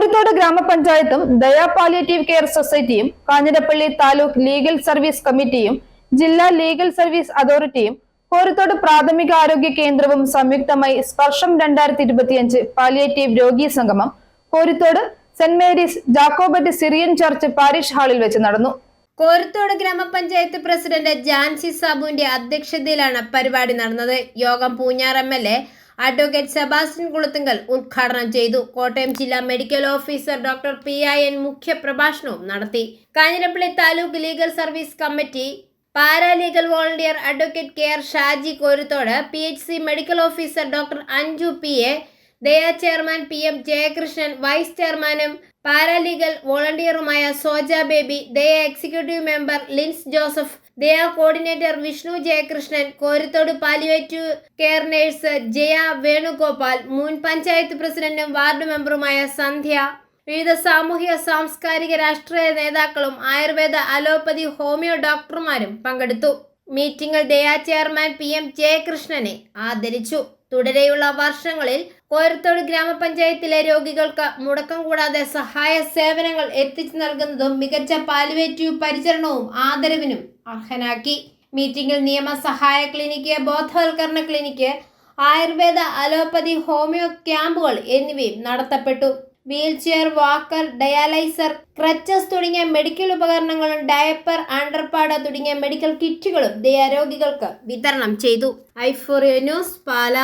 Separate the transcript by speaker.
Speaker 1: കോരിത്തോട് ഗ്രാമപഞ്ചായത്തും Daya palliative care സൊസൈറ്റിയും Kanjirappally taluk legal service കമ്മിറ്റിയും ജില്ലാ ലീഗൽ സർവീസ് അതോറിറ്റിയും കോരത്തോട് പ്രാഥമിക ആരോഗ്യ കേന്ദ്രവും സംയുക്തമായി സ്പർശം രണ്ടായിരത്തി ഇരുപത്തിയഞ്ച് പാലിയേറ്റീവ് രോഗി സംഗമം Koruthodu Saint Mary's Jacobite Syrian church parish ഹാളിൽ വെച്ച് നടന്നു.
Speaker 2: കോരത്തോട് ഗ്രാമപഞ്ചായത്ത് പ്രസിഡന്റ് ജാൻസി സാബുവിന്റെ അധ്യക്ഷതയിലാണ് പരിപാടി നടന്നത്. യോഗം Poonjar M L A advocate Sebastian Kulathunkal ഉദ്ഘാടനം ചെയ്തു. കോട്ടയം ജില്ലാ medical officer doctor P I N മുഖ്യ പ്രഭാഷണവും നടത്തി. Kanjirappally taluk legal service committee paralegal volunteer advocate K R Shaji Koruthodu P H C medical officer doctor Anju P A Daya chairman P M Jayakrishnan vice ചെയർമാനും paralegal വോളണ്ടിയറുമായ Soja Baby Daya executive member Lins Joseph Daya coordinator Vishnu Jayakrishnan Koruthodu palliative care nurse Jaya Venugopal മുൻ പഞ്ചായത്ത് പ്രസിഡന്റും ward മെമ്പറുമായ സന്ധ്യ വിവിധ സാമൂഹിക സാംസ്കാരിക രാഷ്ട്രീയ നേതാക്കളും Ayurveda allopathy homeo ഡോക്ടർമാരും പങ്കെടുത്തു. മീറ്റിംഗിൽ ദയാ ചെയർമാൻ പി എം ജയകൃഷ്ണനെ ആദരിച്ചു. തുടരെയുള്ള വർഷങ്ങളിൽ കോരത്തോട് ഗ്രാമപഞ്ചായത്തിലെ രോഗികൾക്ക് മുടക്കം കൂടാതെ സഹായ സേവനങ്ങൾ എത്തിച്ചു നൽകുന്നതും മികച്ച പാലുവേറ്റീവ് പരിചരണവും ആദരവിനും അർഹനാക്കി. മീറ്റിംഗിൽ നിയമസഹായ ക്ലിനിക്ക് ബോധവൽക്കരണ ക്ലിനിക്ക് ആയുർവേദ അലോപ്പതി ഹോമിയോ ക്യാമ്പുകൾ എന്നിവയും നടത്തപ്പെട്ടു. വീൽചെയർ വാക്കർ ഡയാലൈസർ ക്രച്ചസ് തുടങ്ങിയ മെഡിക്കൽ ഉപകരണങ്ങളും ഡയപ്പർ അണ്ടർപാഡ് തുടങ്ങിയ മെഡിക്കൽ കിറ്റുകളും ദയാരോഗികൾക്ക് വിതരണം ചെയ്തു. ഐഫോറിയ ന്യൂസ് പാല.